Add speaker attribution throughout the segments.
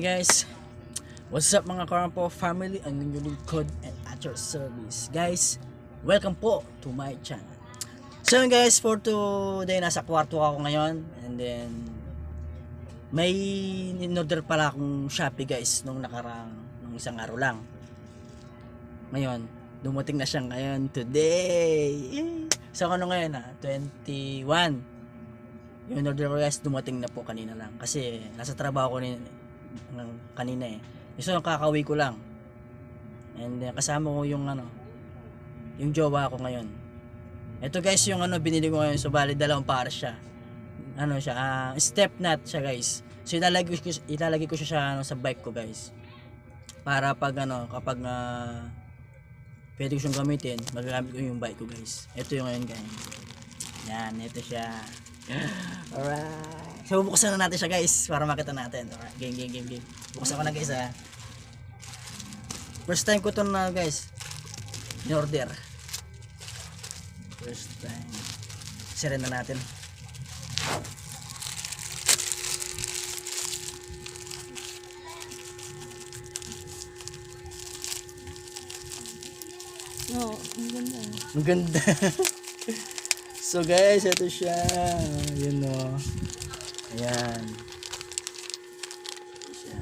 Speaker 1: guys? What's up mga Karampo family? Ang inyong lingkod and at your service. Guys, welcome po to my channel. So guys, for today, nasa kwarto ako ngayon. And then, may in-order pala akong Shopee guys nung nakarang, nung isang araw lang. Ngayon, dumating na siya ngayon today. So ano ngayon ha? 21. Yung order ko guys, dumating na po kanina lang. Kasi nasa trabaho ko ni, ng kanina eh. So kakauwi ko lang. And uh, kasama ko yung ano, yung jowa ko ngayon. Ito guys yung ano binili ko ngayon. So bali dalawang para siya. Ano siya, ah, step nut siya guys. So ilalagay ko, ilalagay ko siya sa, ano, sa bike ko guys. Para pag ano, kapag ah, pwede ko siyang gamitin, magagamit ko yung bike ko guys. Ito yung ngayon guys. Yan, ito siya. Alright. So bubuksan na natin siya guys para makita natin. Alright, game, game, game, game. Buksan ko na guys ha. First time ko to na guys. In order. First time. Siren na natin.
Speaker 2: Oo, ang ganda.
Speaker 1: Ang ganda. so guys, ito siya. Yun o. Ayan. Siya.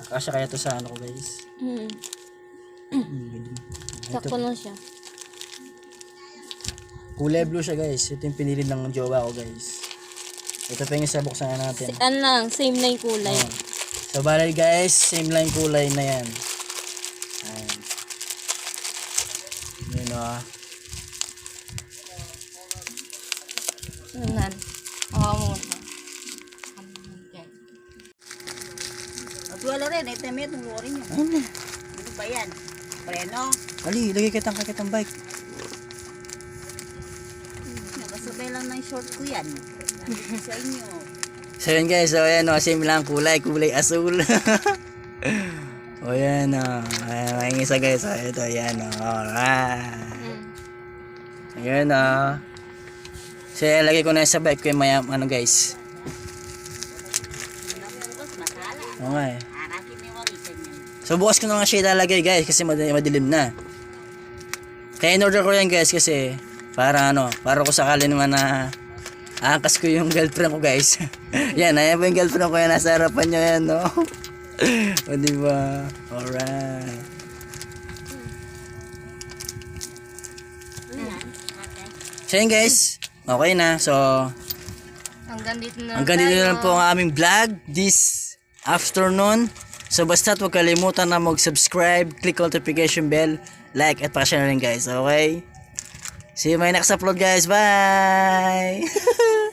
Speaker 1: Kakasya kaya to sa ano ko guys.
Speaker 2: Hmm.
Speaker 1: Ito,
Speaker 2: Sakto lang siya.
Speaker 1: kulay blue siya guys. Ito yung pinili ng jowa ko guys. Ito pa yung isa buksan na natin.
Speaker 2: Ano lang, same na yung kulay.
Speaker 1: Oh. So bali guys, same lang kulay na yan. Ayan. Yun o.
Speaker 2: Nan. Ako muna.
Speaker 3: At wala rin, ito may itong lori niyo.
Speaker 1: Ano?
Speaker 3: Ano ba yan? Preno?
Speaker 1: Ali, lagay kitang kakitang bike.
Speaker 3: Nakasabay lang ng short ko yan. Sa inyo.
Speaker 1: So yun guys, so ayan o, same lang kulay, kulay asul. o yan o, ayan, may isa guys, o ito, ayan o, alright. Ayan o. So lagay ko na sa bike ko yung maya, ano guys. Nga eh. So bukas ko na nga siya ilalagay guys kasi mad- madilim na. Kaya in-order ko yan guys kasi para ano, para ko sakali naman na angkas ko yung girlfriend ko guys. yan, ayan po yung girlfriend ko yan, nasa harapan nyo yan, no? o diba? Alright.
Speaker 3: Okay.
Speaker 1: So yun guys, okay na. So,
Speaker 2: Hanggang dito na
Speaker 1: hanggang dito na lang po ang aming vlog this afternoon. So basta't huwag kalimutan na mag-subscribe, click notification bell, like at pa-share rin guys, okay? See you my next upload guys, bye!